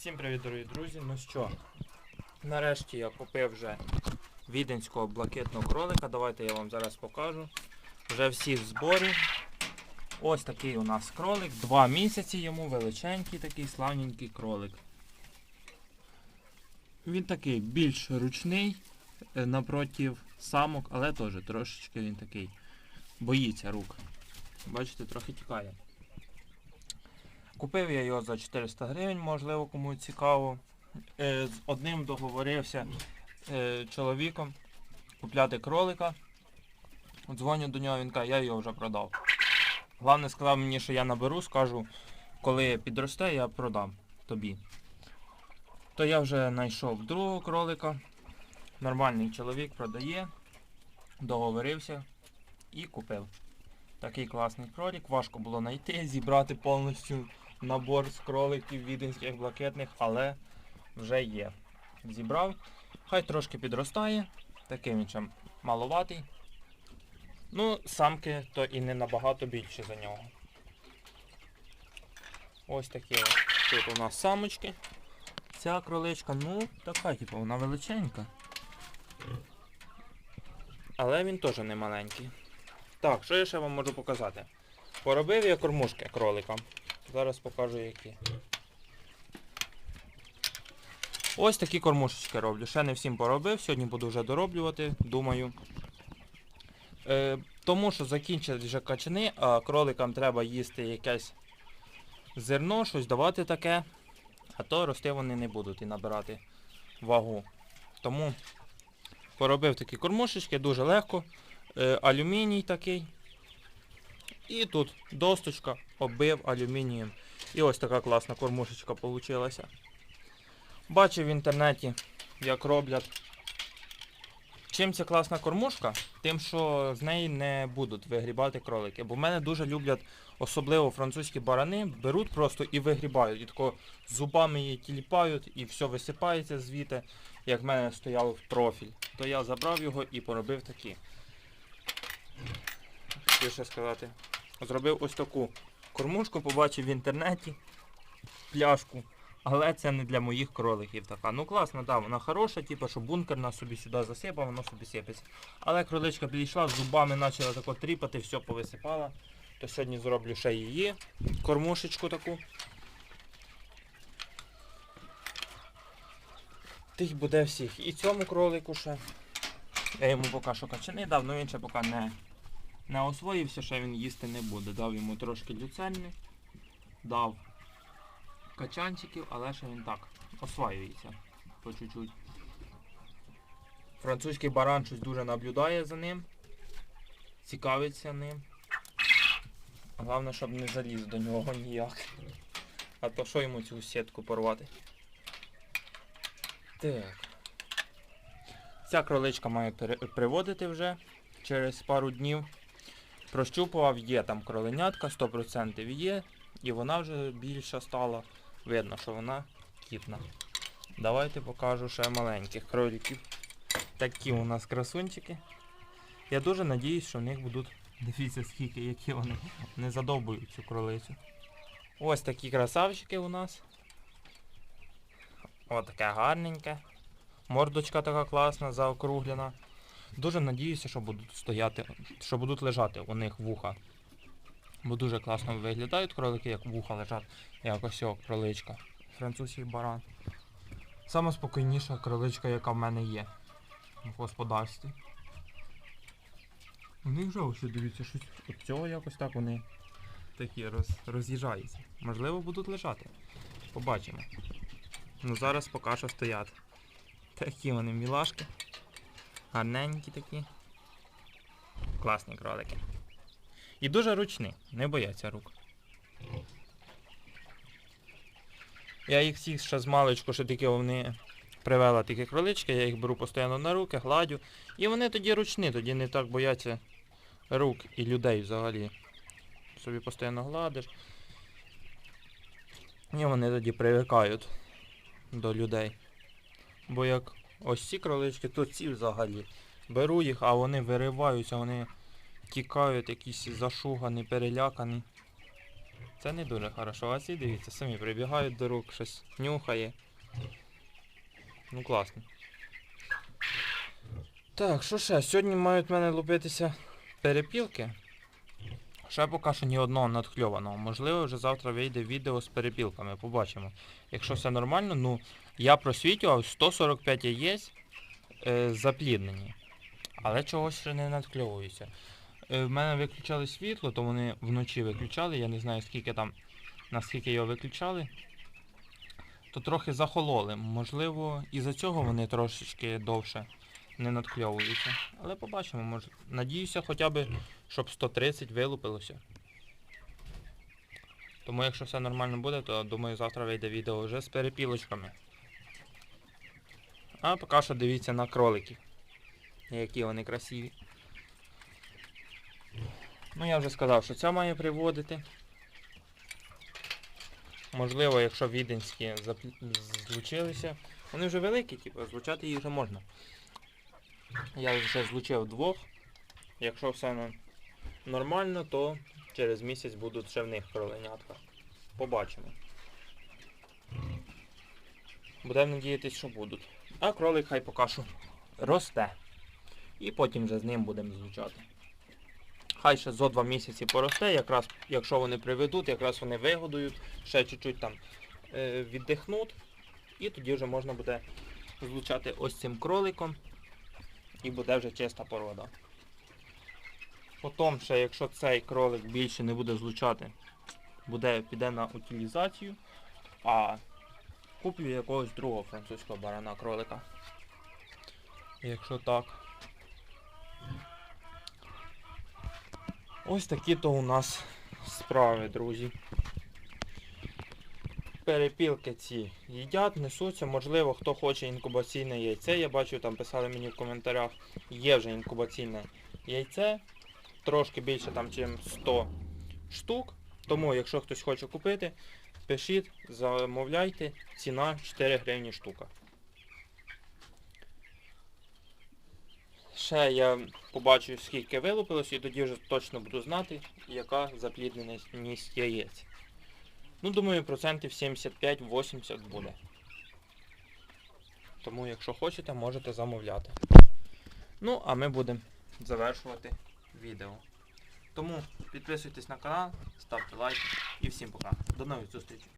Всім привіт, дорогі друзі. Ну що, нарешті я купив вже віденського блакитного кролика. Давайте я вам зараз покажу. Вже всі в зборі. Ось такий у нас кролик. Два місяці йому величенький такий славненький кролик. Він такий більш ручний е, напротив самок, але теж трошечки він такий боїться рук. Бачите, трохи тікає. Купив я його за 400 гривень, можливо, кому цікаво. Е, з одним договорився е, чоловіком купляти кролика. Дзвоню до нього, він каже, я його вже продав. Головне сказав мені, що я наберу, скажу, коли підросте, я продам тобі. То я вже знайшов другого кролика. Нормальний чоловік продає, договорився і купив. Такий класний кролик. Важко було знайти, зібрати повністю набор з кроликів віденських блакитних, але вже є. Зібрав. Хай трошки підростає. Такий він маловатий. Ну, самки то і не набагато більше за нього. Ось такі. Тут у нас самочки. Ця кроличка, ну, така, типу, вона величенька. Але він теж не маленький. Так, що я ще вам можу показати? Поробив я кормушки кроликам. Зараз покажу які. Ось такі кормушечки роблю. Ще не всім поробив, сьогодні буду вже дороблювати, думаю. Е, тому що закінчились вже качани, а кроликам треба їсти якесь зерно, щось давати таке, а то рости вони не будуть і набирати вагу. Тому поробив такі кормушечки, дуже легко. Е, алюміній такий. І тут досточка оббив алюмінієм. І ось така класна кормушечка вийшла. Бачив в інтернеті, як роблять. Чим ця класна кормушка? Тим, що з неї не будуть вигрібати кролики. Бо в мене дуже люблять, особливо французькі барани, беруть просто і вигрібають. І тако зубами її тіліпають і все висипається звідти, як в мене стояв профіль. То я забрав його і поробив такі. Що ще сказати? Зробив ось таку кормушку, побачив в інтернеті пляшку. Але це не для моїх кроликів така. Ну класно, да, вона хороша, типу, що бункерна собі сюди засипав, воно собі сипеться. Але кроличка підійшла, зубами почала тако тріпати, все повисипала. То сьогодні зроблю ще її кормушечку таку. Тих буде всіх. І цьому кролику ще. Я йому поки що качани дав, але він ще поки не, не освоївся, ще він їсти не буде. Дав йому трошки люцерни, дав качанчиків, але ще він так осваюється по чуть-чуть. Французький баран щось дуже наблюдає за ним, цікавиться ним. Головне, щоб не заліз до нього ніяк. А то що йому цю сітку порвати? Так. Ця кроличка має приводити вже через пару днів. Прощупував, є там кроленятка, 100% є, і вона вже більша стала. Видно, що вона кітна. Давайте покажу ще маленьких кроликів. Такі у нас красунчики. Я дуже надіюсь, що в них будуть. Дивіться, скільки, які вони не задовбують цю кролицю. Ось такі красавчики у нас. Ось таке гарненьке. Мордочка така класна, заокруглена. Дуже надіюся, що будуть стояти, що будуть лежати у них вуха. Бо дуже класно виглядають кролики, як вуха лежать, як ось кроличка. Французький баран. Сама спокійніша кроличка, яка в мене є в господарстві. У них вже ось дивіться, щось от цього якось так вони такі роз, роз'їжджаються. Можливо, будуть лежати. Побачимо. Ну зараз поки що стоять. Такі вони мілашки. Гарненькі такі. Класні кролики. І дуже ручні, не бояться рук. Я їх всіх ще з маличку, що такі вони привела такі кролички, я їх беру постійно на руки, гладю. І вони тоді ручні, тоді не так бояться рук і людей взагалі. Собі постійно гладиш. І вони тоді привикають до людей. Бо як ось ці кролички, то ці взагалі. Беру їх, а вони вириваються, вони тікають, якісь зашугані, перелякані. Це не дуже хорошо. А ці дивіться, самі прибігають до рук, щось нюхає. Ну класно. Так, що ще? Сьогодні мають в мене лупитися перепілки. Ще поки що ні одного надхльованого. Можливо, вже завтра вийде відео з перепілками. Побачимо. Якщо все нормально, ну я просвітював 145 яєць е, запліднені. Але чогось ще не надкльовується. Е, в мене виключали світло, то вони вночі виключали. Я не знаю скільки там, наскільки його виключали. То трохи захололи. Можливо, із-за цього вони трошечки довше не надкльовуються. Але побачимо, може. Надіюся, хоча б, щоб 130 вилупилося. Тому якщо все нормально буде, то думаю завтра вийде відео вже з перепілочками. А поки що дивіться на кроликів. Які вони красиві. Ну я вже сказав, що це має приводити. Можливо, якщо віденські злучилися. Вони вже великі, типу, злучати їх вже можна. Я вже злучив двох. Якщо все нормально, то через місяць будуть ще в них кроленятка. Побачимо. Будемо надіятися, що будуть. А кролик хай поки що росте. І потім вже з ним будемо злучати. Хай ще зо два місяці поросте, якраз якщо вони приведуть, якраз вони вигодують, ще чуть-чуть там е, віддихнуть. І тоді вже можна буде злучати ось цим кроликом. І буде вже чиста порода. Потім ще, якщо цей кролик більше не буде злучати, буде, піде на утилізацію, а куплю якогось другого французького барана кролика. Якщо так. Ось такі то у нас справи, друзі. Перепілки ці їдять, несуться, можливо, хто хоче інкубаційне яйце. Я бачу, там писали мені в коментарях, є вже інкубаційне яйце. Трошки більше там, чим 100 штук. Тому, якщо хтось хоче купити, пишіть, замовляйте, ціна 4 гривні штука. Ще я побачу, скільки вилупилось, і тоді вже точно буду знати, яка заплідненість яєць. Ну, думаю, процентів 75-80 буде. Тому, якщо хочете, можете замовляти. Ну, а ми будемо завершувати відео. Тому підписуйтесь на канал, ставте лайк і всім пока. До нових зустрічей.